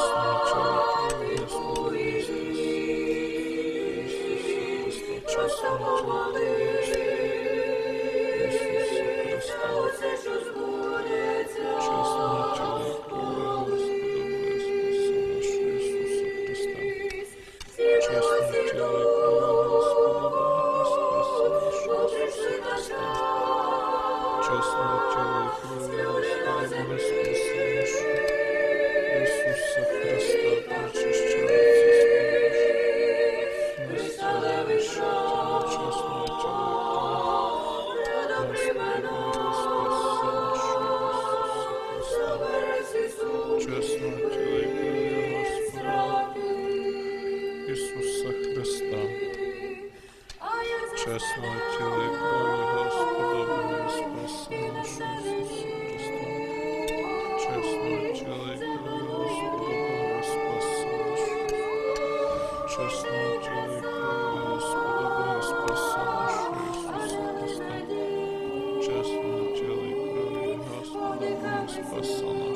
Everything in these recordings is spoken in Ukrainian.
I'm yes, yes, yes, yes, yes, yes, чесного тіла і крові Господа Бога Спаса нашого Ісуса Христа, чесного тіла і крові Господа Бога Спаса нашого, чесного тіла і крові Господа Бога Спаса нашого Ісуса Христа, чесного тіла і крові Господа Бога Спаса нашого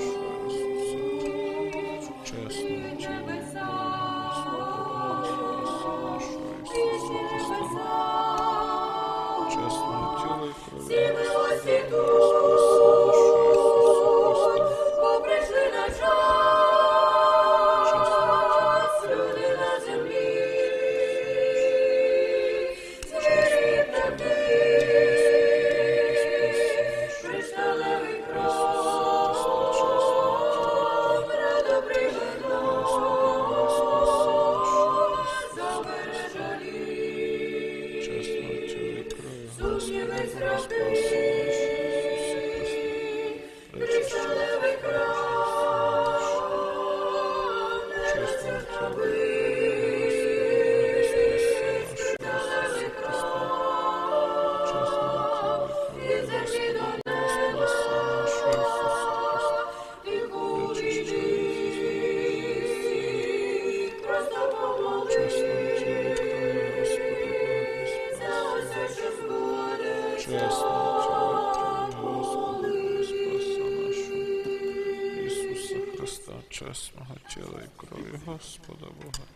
тіла і крові Господа Бога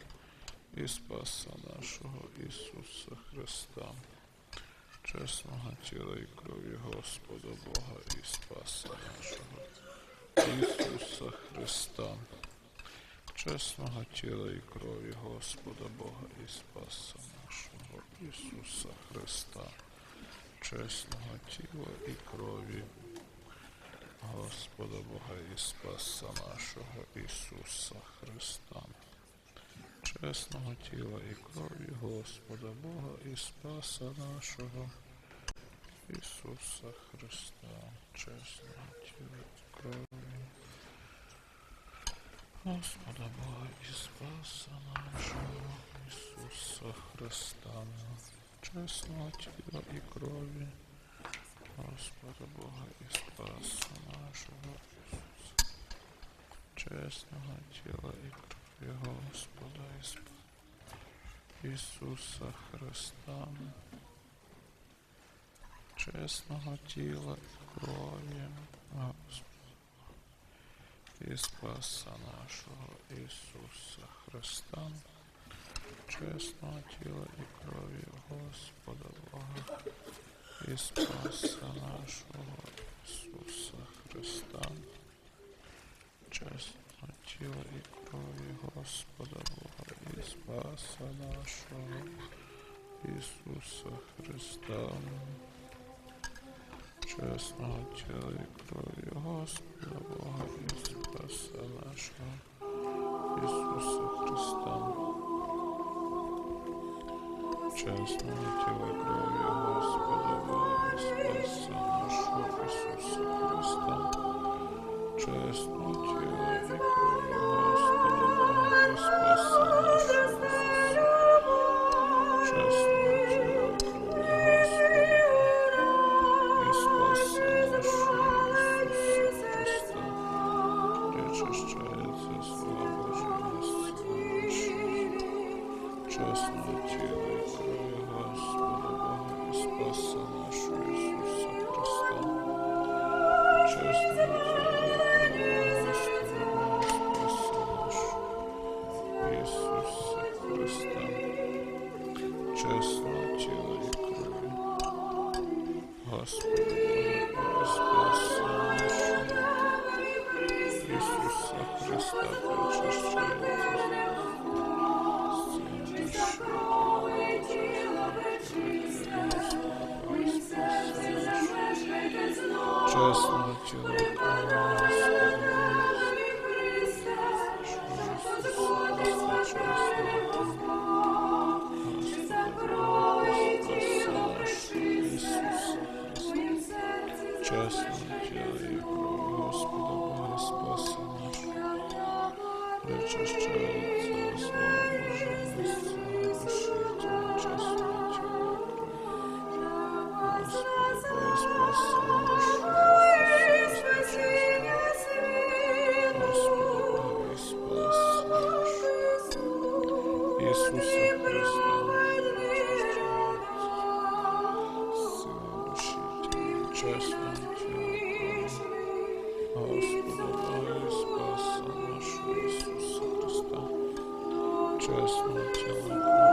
і Спаса нашого Ісуса Христа. Чесного тіла і крові Господа Бога і Спаса нашого Ісуса Христа. Чесного тіла і крові Господа Бога і Спаса нашого Ісуса Христа. Чесного тіла і крові Господа Бога і Спаса нашого Ісуса Христа. Чесного тіла і крові Господа Бога і Спаса нашого Ісуса Христа. Чесного тіла і крові Господа Бога і Спаса нашого Ісуса Христа. Чесного тіла і крові Господа Бога і Спаса нашого Ісуса. Чесного тіла і крові Господа і Ісуса Христа. Чесного тіла і крові Господа і Спаса нашого Ісуса Христа. Чесного тіла і крові і Спаса нашого Ісуса Христа, чесного тіла і крові Господа Бога і Спаса нашого Ісуса Христа, чесного тіла і крові Господа Бога і Спаса нашого Ісуса Христа. Чесного тіла крові Господа Бога і Спаса нашого Ісуса Христа. Чесного тіла і крові Господа Бога і Спаса нашого Ісуса. Чесного тіла Чесного тіла і тіла, чесного тіла і крові. Господи, Боже, спаси нашу Ісуса Христа. Чесного тіла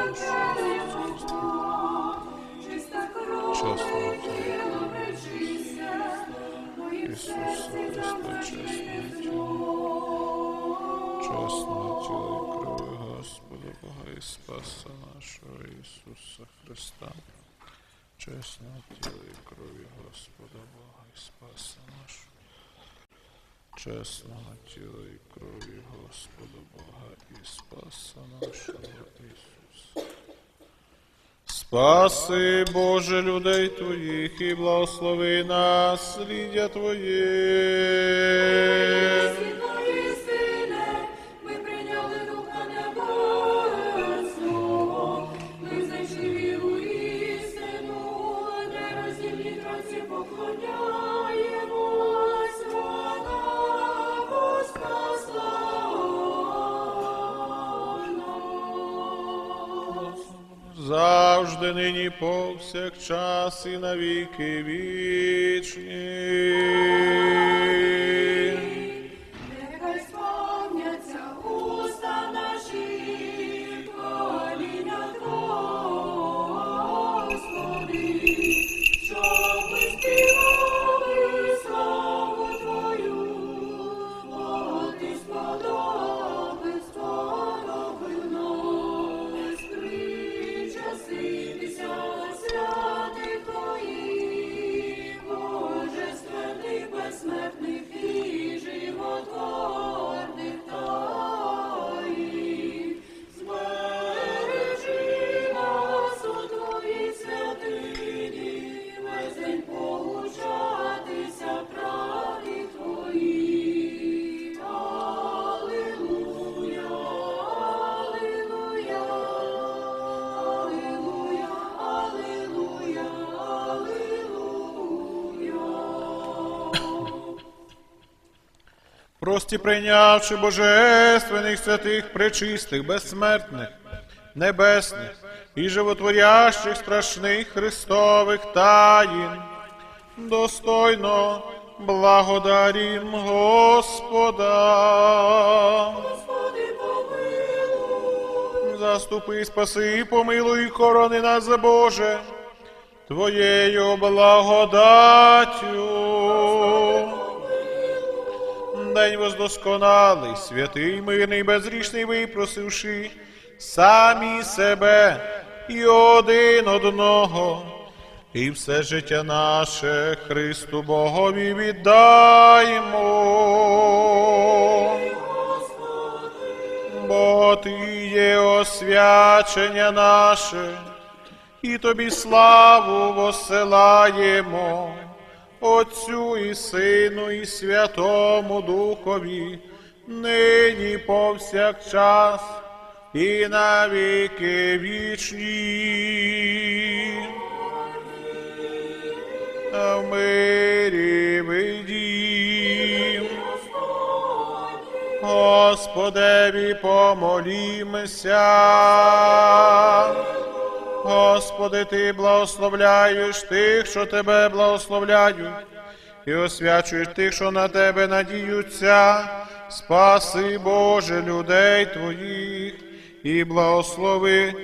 Тіла Ісуса Христа, чесного тіла. Чесного тіла і крові Господа Бога і Спаса нашого Ісуса Христа. Чесного тіла і крові Господа Бога і Спаса нашого. Чесного тіла і крові Господа Бога і Спаса нашого Ісуса. Спаси, Боже, людей Твоїх і благослови насліддя Твоє. Завжди нині повсякчас і навіки вічні. Прості прийнявши божественних святих, пречистих, безсмертних, небесних і животворящих страшних Христових таїн, достойно благодарім Господа. Заступи, спаси, помилуй, корони нас, Боже, Твоєю благодаттю. День воздосконалий, святий, мирний, безрішний, випросивши самі себе і один одного, і все життя наше Христу Богові віддаймо. Бо Ти є освячення наше, і тобі славу посилаємо, Отцю і Сину, і Святому Духові, нині повсякчас і на віки вічні. В мирі вийдім. Господеві помолімся. Господи, Ти благословляєш тих, що Тебе благословляють, і освячуєш тих, що на Тебе надіються. Спаси, Боже, людей Твоїх, і благослови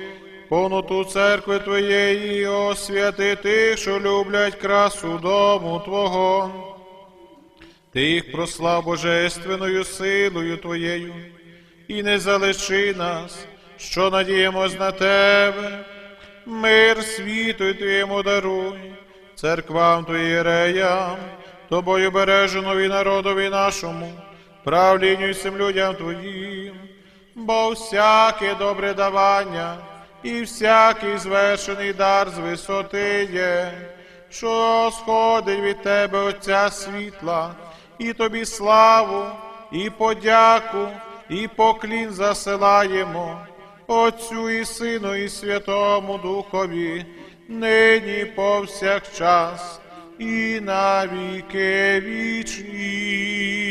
повноту церкви Твоєї, освяти тих, що люблять красу дому Твого. Ти їх прослав божественною силою Твоєю, і не залиши нас, що надіємось на Тебе. Мир світу Твоєму даруй, церквам Твоєреям, Тобою береженові народові нашому, правлінню всім людям Твоїм, бо всяке добре давання і всякий звершений дар з висоти є, що сходить від Тебе Отця світла, і Тобі славу, і подяку, і поклін засилаємо. Отцю і Сину, і Святому Духові, нині повсякчас, і на віки вічні.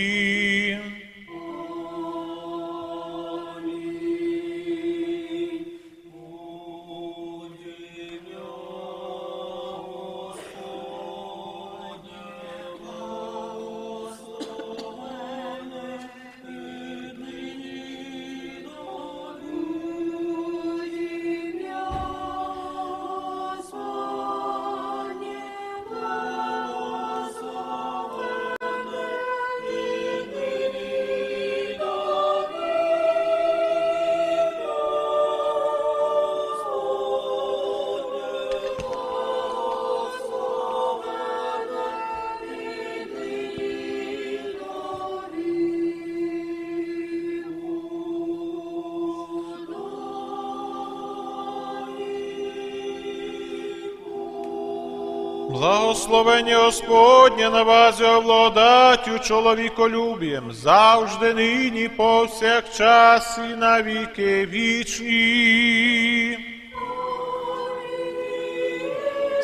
Благословення Господнє на вас овладатю чоловіколюбієм, завжди нині повсякчас і на віки вічні.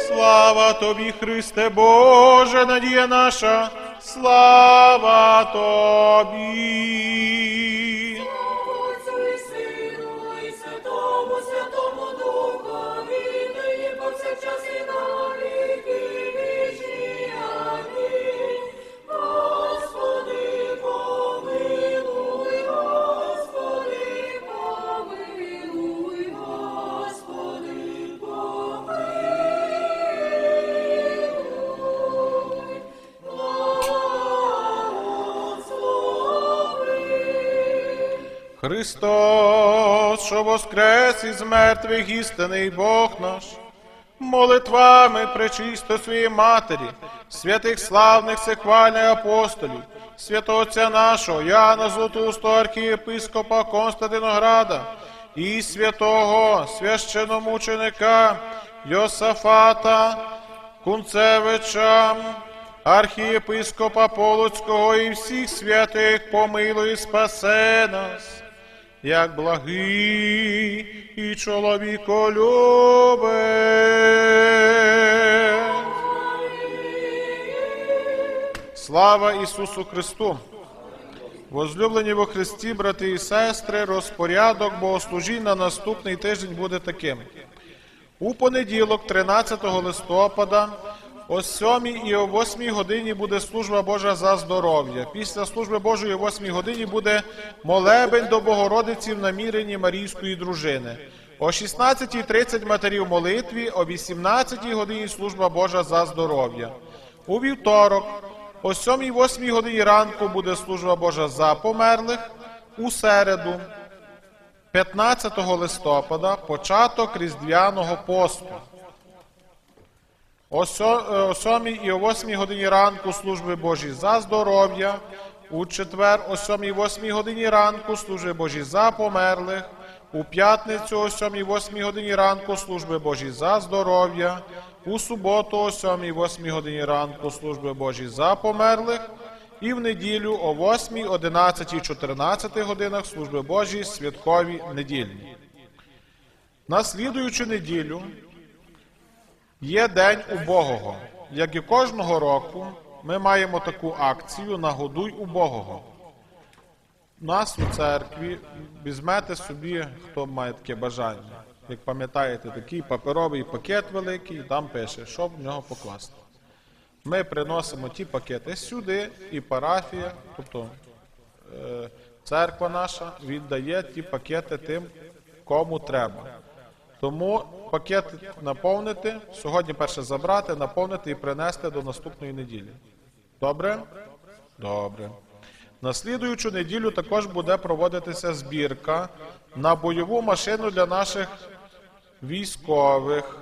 Слава тобі, Христе Боже, надія наша, слава тобі. Христос, що воскрес із мертвих істинний Бог наш, молитвами пречисто своєї Матері, святих славних сихвальних апостолів, святого Отця нашого, Яна Златоустого архієпископа Константинограда і святого священомученика Йосафата Кунцевича, архієпископа Полоцького і всіх святих помилуй спасе нас як благий і чоловіколюбець. Слава Ісусу Христу! Возлюблені во Христі, брати і сестри, розпорядок богослужінь на наступний тиждень буде таким. У понеділок, 13 листопада, о 7 і о 8 годині буде служба Божа за здоров'я. Після служби Божої о 8 годині буде молебень до Богородиці в наміренні Марійської дружини. О 16.30 матері в молитві, о 18 годині служба Божа за здоров'я. У вівторок, о 7-8 годині ранку буде служба Божа за померлих. У середу, 15 листопада, початок Різдвяного посту. О е, 7 і о 8 годині ранку служби Божі за здоров'я. У четвер о 7 і 8 годині ранку служби Божі за померлих. У п'ятницю о 7 і 8 годині ранку служби Божі за здоров'я. У суботу о 7 і 8 годині ранку служби Божі за померлих. і в неділю о 8, 11, 14 годинах служби Божій святкові недільні. На слідуючу неділю є День убогого. Як і кожного року, ми маємо таку акцію Нагодуй убогого. У нас у церкві візьмете собі, хто має таке бажання. Як пам'ятаєте, такий паперовий пакет великий, там пише, що в нього покласти. Ми приносимо ті пакети сюди, і парафія, тобто е, церква наша, віддає ті пакети тим, кому треба. Тому пакет наповнити, сьогодні перше забрати, наповнити і принести до наступної неділі. Добре? Добре. На слідуючу неділю також буде проводитися збірка на бойову машину для наших військових.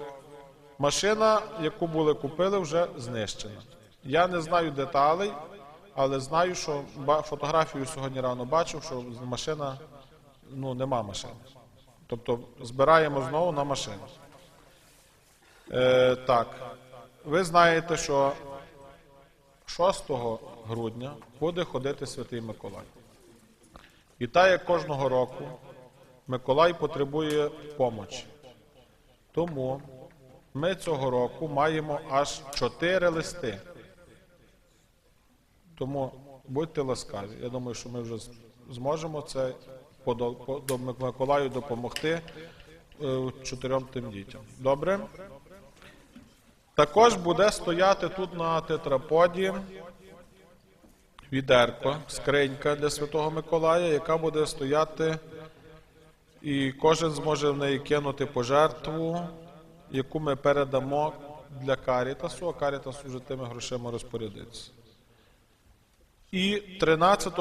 Машина, яку були купили, вже знищена. Я не знаю деталей, але знаю, що фотографію сьогодні рано бачив, що машина, ну, нема машини. Тобто збираємо знову на машину. Е, так, ви знаєте, що 6 грудня буде ходити Святий Миколай. І так як кожного року Миколай потребує помочі. Тому ми цього року маємо аж чотири листи. Тому будьте ласкаві. Я думаю, що ми вже зможемо це до Миколаю допомогти е, чотирьом тим дітям. Добре? Також буде стояти тут на тетраподі відерко, скринька для Святого Миколая, яка буде стояти, і кожен зможе в неї кинути пожертву, яку ми передамо для Карітасу, а Карітас уже тими грошима розпорядиться. І 13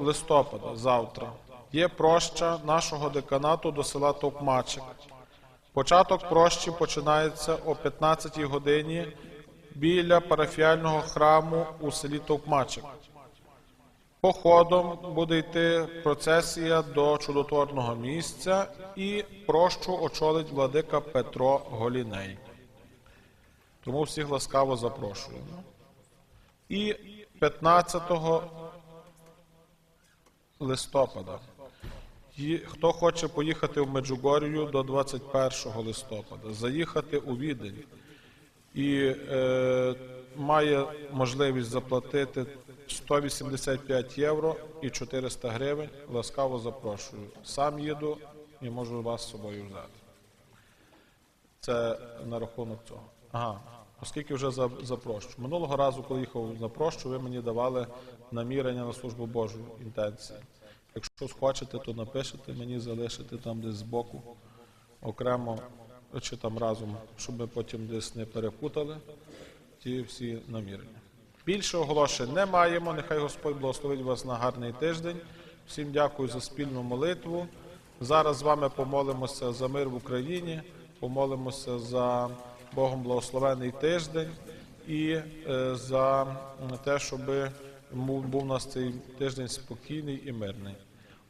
листопада, завтра, є проща нашого деканату до села Товкмачик. Початок прощі починається о 15-й годині біля парафіального храму у селі Товкмачик. Походом буде йти процесія до чудотворного місця і прощу очолить владика Петро Голіней. Тому всіх ласкаво запрошуємо. І 15 листопада. Хто хоче поїхати в Меджугорію до 21 листопада, заїхати у Відень і е, має можливість заплатити 185 євро і 400 гривень, ласкаво запрошую. Сам їду і можу вас з собою взяти. Це на рахунок цього. Ага. Оскільки вже за-. Минулого разу, коли їхав на ви мені давали намірення на службу Божу інтенції. Якщо схочете, то напишете мені, залишите там десь збоку, окремо чи там разом, щоб ми потім десь не перепутали ті всі намірення. Більше оголошень не маємо. Нехай Господь благословить вас на гарний тиждень. Всім дякую за спільну молитву. Зараз з вами помолимося за мир в Україні, помолимося за Богом благословений тиждень і е, за те, щоб був у нас цей тиждень спокійний і мирний.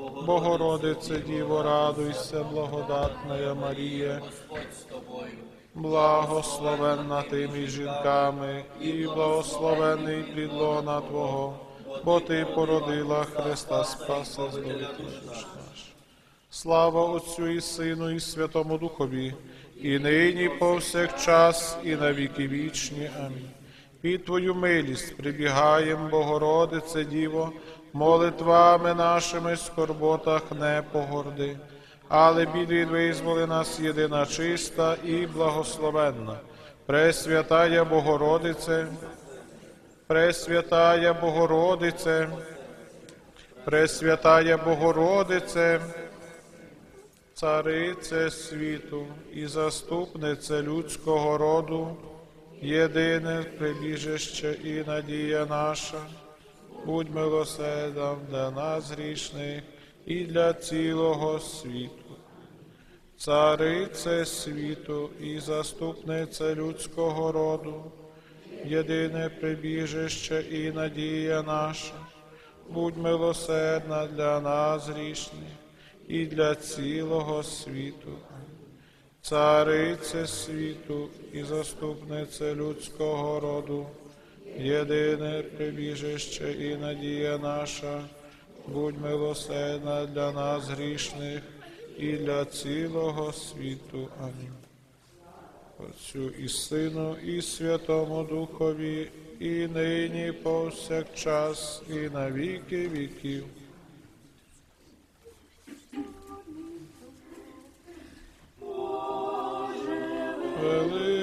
Богородице Діво, радуйся, благодатна Марія, благословенна ти між жінками, і благословений плід лона Твого, бо Ти породила Христа Спаса душ наш. Слава Отцю і Сину, і Святому Духові, і нині, повсякчас, і на віки вічні. Амінь. Під Твою милість прибігаєм, Богородице Діво, молитвами нашими скорботах не погорди, але біди визволи нас єдина чиста і благословенна. Пресвятая Богородице, Пресвятая Богородице, Пресвятая Богородице, Царице світу і заступнице людського роду, єдине прибіжище і надія наша. Будь милосердям для нас грішних і для цілого світу. Царице світу і заступнице людського роду, єдине прибіжище і надія наша, будь милосердна для нас грішних і для цілого світу. Царице світу і заступнице людського роду, єдине прибіжище і надія наша, будь милосердна для нас грішних і для цілого світу. Амінь. Отцю і Сину, і Святому Духові, і нині повсякчас, і на віки віків. Великий